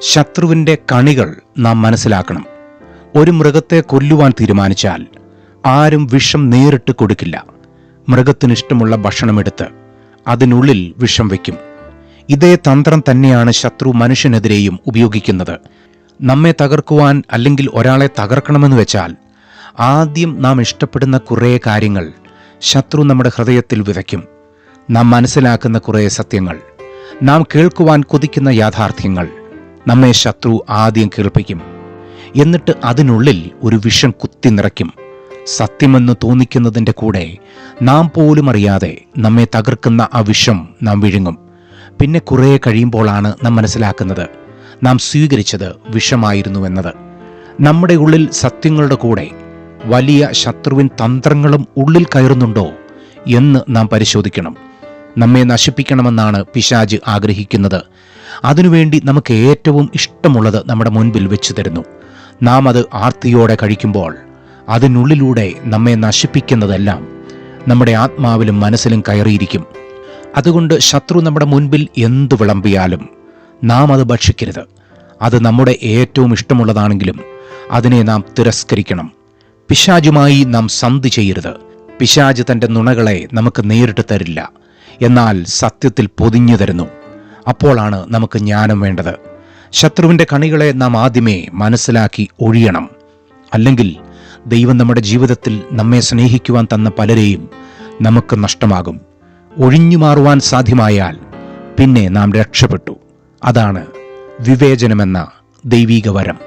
ശത്രുവിന്റെ കണികൾ നാം മനസ്സിലാക്കണം. ഒരു മൃഗത്തെ കൊല്ലുവാൻ തീരുമാനിച്ചാൽ ആരും വിഷം നേരിട്ട് കൊടുക്കില്ല. മൃഗത്തിന് മൃഗത്തിനിഷ്ടമുള്ള ഭക്ഷണമെടുത്ത് അതിനുള്ളിൽ വിഷം വയ്ക്കും. ഇതേ തന്ത്രം തന്നെയാണ് ശത്രു മനുഷ്യനെതിരെയും ഉപയോഗിക്കുന്നത്. നമ്മെ തകർക്കുവാൻ അല്ലെങ്കിൽ ഒരാളെ തകർക്കണമെന്ന് വെച്ചാൽ ആദ്യം നാം ഇഷ്ടപ്പെടുന്ന കുറേ കാര്യങ്ങൾ ശത്രു നമ്മുടെ ഹൃദയത്തിൽ വിതയ്ക്കും. നാം മനസ്സിലാക്കുന്ന കുറേ സത്യങ്ങൾ നാം കേൾക്കുവാൻ കൊതിക്കുന്ന യാഥാർത്ഥ്യങ്ങൾ നമ്മെ ശത്രു ആദ്യം കേൾപ്പിക്കും. എന്നിട്ട് അതിനുള്ളിൽ ഒരു വിഷം കുത്തി നിറയ്ക്കും. സത്യമെന്ന് തോന്നിക്കുന്നതിന്റെ കൂടെ നാം പോലും അറിയാതെ നമ്മെ തകർക്കുന്ന ആ വിഷം നാം വിഴുങ്ങും. പിന്നെ കുറേ കഴിയുമ്പോഴാണ് നാം മനസ്സിലാക്കുന്നത് നാം സ്വീകരിച്ചത് വിഷമായിരുന്നു വിഷമായിരുന്നുവെന്നത്. നമ്മുടെ ഉള്ളിൽ സത്യങ്ങളുടെ കൂടെ വലിയ ശത്രുവിൻ തന്ത്രങ്ങളും ഉള്ളിൽ കയറുന്നുണ്ടോ എന്ന് നാം പരിശോധിക്കണം. നമ്മെ നശിപ്പിക്കണമെന്നാണ് പിശാജ് ആഗ്രഹിക്കുന്നത്. അതിനുവേണ്ടി നമുക്ക് ഏറ്റവും ഇഷ്ടമുള്ളത് നമ്മുടെ മുൻപിൽ വെച്ചു തരുന്നു. നാം അത് ആർത്തിയോടെ കഴിക്കുമ്പോൾ അതിനുള്ളിലൂടെ നമ്മെ നശിപ്പിക്കുന്നതെല്ലാം നമ്മുടെ ആത്മാവിലും മനസ്സിലും കയറിയിരിക്കും. അതുകൊണ്ട് ശത്രു നമ്മുടെ മുൻപിൽ എന്തു വിളമ്പിയാലും നാം അത് ഭക്ഷിക്കരുത്. അത് നമ്മുടെ ഏറ്റവും ഇഷ്ടമുള്ളതാണെങ്കിലും അതിനെ നാം തിരസ്കരിക്കണം. പിശാജുമായി നാം സന്ധി ചെയ്യരുത്. പിശാജ് തന്റെ നുണകളെ നമുക്ക് നേരിട്ട് തരില്ല. എന്നാൽ സത്യത്തിൽ പൊതിഞ്ഞു തരുന്നു. അപ്പോഴാണ് നമുക്ക് ജ്ഞാനം വേണ്ടത്. ശത്രുവിന്റെ കണികളെ നാം ആദ്യമേ മനസ്സിലാക്കി ഒഴിയണം. അല്ലെങ്കിൽ ദൈവം നമ്മുടെ ജീവിതത്തിൽ നമ്മെ സ്നേഹിക്കുവാൻ തന്ന പലരെയും നമുക്ക് നഷ്ടമാകും. ഒഴിഞ്ഞു മാറുവാൻ സാധ്യമായാൽ പിന്നെ നാം രക്ഷപ്പെട്ടു. അതാണ് വിവേചനമെന്ന ദൈവീക വരം